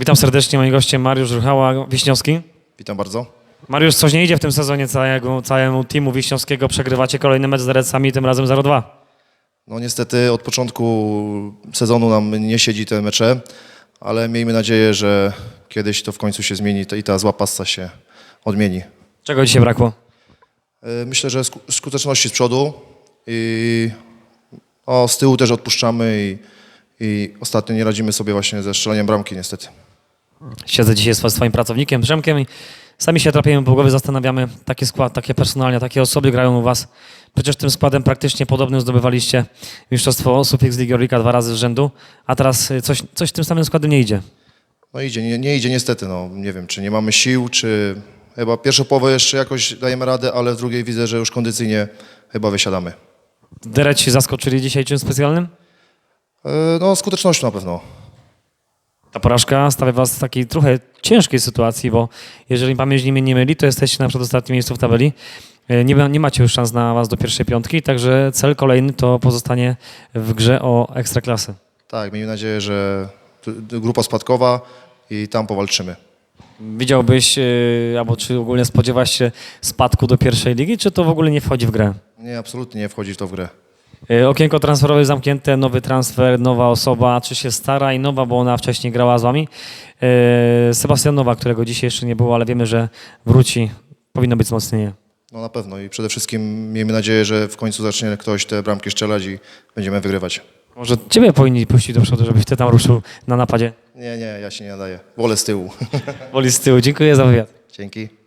Witam serdecznie, moim gościem Mariusz Ruchała, Wiśniowski. Witam bardzo. Mariusz, coś nie idzie w tym sezonie całego, całemu teamu Wiśniowskiego. Przegrywacie kolejny mecz z Redsami, tym razem 0-2. No niestety od początku sezonu nam nie siedzi te mecze, ale miejmy nadzieję, że kiedyś to w końcu się zmieni i ta zła pasta się odmieni. Czego dzisiaj brakło? E, Myślę, że sku- skuteczności z przodu i o, z tyłu też odpuszczamy i, i ostatnio nie radzimy sobie właśnie ze strzeleniem bramki niestety. Siedzę dzisiaj z swoim pracownikiem, Przemkiem i sami się trapiemy po głowie, zastanawiamy, taki skład, takie personalnie, takie osoby grają u was. Przecież tym składem praktycznie podobnym zdobywaliście mistrzostwo Sufix Ligi Orlika dwa razy z rzędu, a teraz coś, coś tym samym składem nie idzie. No idzie, nie, nie idzie niestety, no nie wiem, czy nie mamy sił, czy chyba pierwszą połowę jeszcze jakoś dajemy radę, ale w drugiej widzę, że już kondycyjnie chyba wysiadamy. Dereci zaskoczyli dzisiaj czymś specjalnym? E, No skutecznością na pewno. Ta porażka stawia was w takiej trochę ciężkiej sytuacji, bo jeżeli pamięć nie nie myli, to jesteście na przedostatnim miejscu w tabeli. E, Nie, nie macie już szans na was do pierwszej piątki, także cel kolejny to pozostanie w grze o ekstraklasy. Tak, miejmy nadzieję, że grupa spadkowa i tam powalczymy. Widziałbyś, e, albo czy ogólnie spodziewasz się spadku do pierwszej ligi, czy to w ogóle nie wchodzi w grę? Nie, absolutnie nie wchodzi w to w grę. E, Okienko transferowe zamknięte, nowy transfer, nowa osoba, czy się stara i nowa, bo ona wcześniej grała z wami. E, Sebastian Nowa, którego dzisiaj jeszcze nie było, ale wiemy, że wróci. Powinno być wzmocnienie. No na pewno i przede wszystkim miejmy nadzieję, że w końcu zacznie ktoś te bramki strzelać i będziemy wygrywać. Może ciebie powinni puścić do przodu, żebyś ty tam ruszył na napadzie. Nie, nie, ja się nie nadaję. Wolę z tyłu. Woli z tyłu. Dziękuję za wywiad. Dzięki.